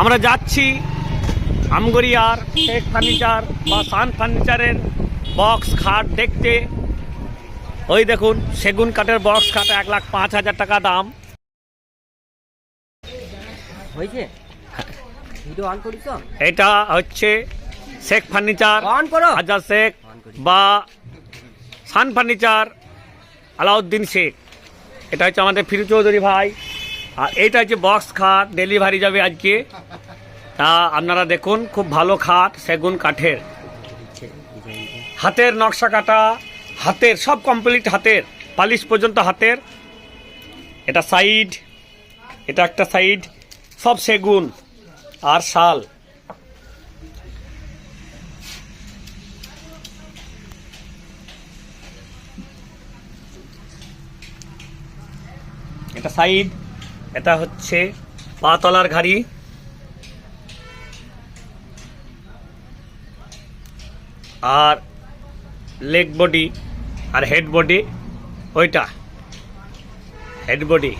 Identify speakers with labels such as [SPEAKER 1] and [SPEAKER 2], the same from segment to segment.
[SPEAKER 1] আমরা যাচ্ছি আমগরিয়ার শেখ ফার্নিচার বা সান ফার্নিচারের বক্স খাট দেখতে। ওই দেখুন সেগুন কাঠের বক্স খাট এক লাখ পাঁচ হাজার টাকা দাম।
[SPEAKER 2] হয়েছে?
[SPEAKER 1] এটা হচ্ছে শেখ ফার্নিচার হাজার শেখ বা সান ফার্নিচার আলাউদ্দিন শেখ। এটা হচ্ছে আমাদের ফিরু চৌধুরী ভাই। আর এইটা হচ্ছে বক্স খাট ডেলিভারি যাবে আজকে। তা আপনারা দেখুন, খুব ভালো খাট, সেগুন, কাঠের। হাতের নকশা কাটা, হাতের, সব কমপ্লিট হাতের, পালিশ পর্যন্ত হাতের। এটা সাইড এটা একটা সাইড সব সেগুন আর শাল। এটা সাইড এটা হচ্ছে পাতলার ঘাড়ি। আর লেগ বডি আর হেড বডি ওইটা। হেড বডি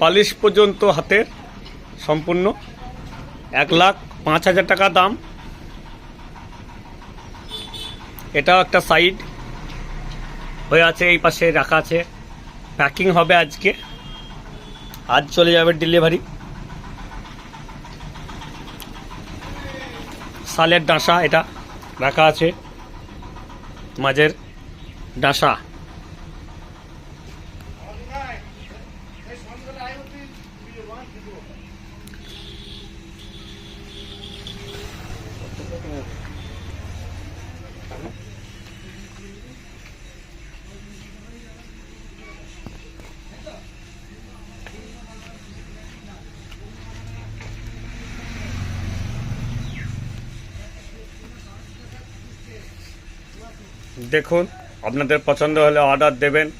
[SPEAKER 1] পালিশ পর্যন্ত হাতের সম্পূর্ণ। এক লাখ পাঁচ হাজার টাকা দাম। এটাও একটা সাইড হয়ে আছে, এই পাশে রাখা আছে। প্যাকিং হবে আজকে। আজ চলে যাবে ডেলিভারি সালের ডাঁসা এটা রাখা আছে। মাঝের ডাঁসা। দেখুন, আপনাদের পছন্দ হলে অর্ডার দেবেন।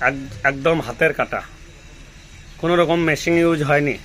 [SPEAKER 1] এক- একদম হাতের কাটা। কোনো রকম মেশিন ইউজ হয়নি।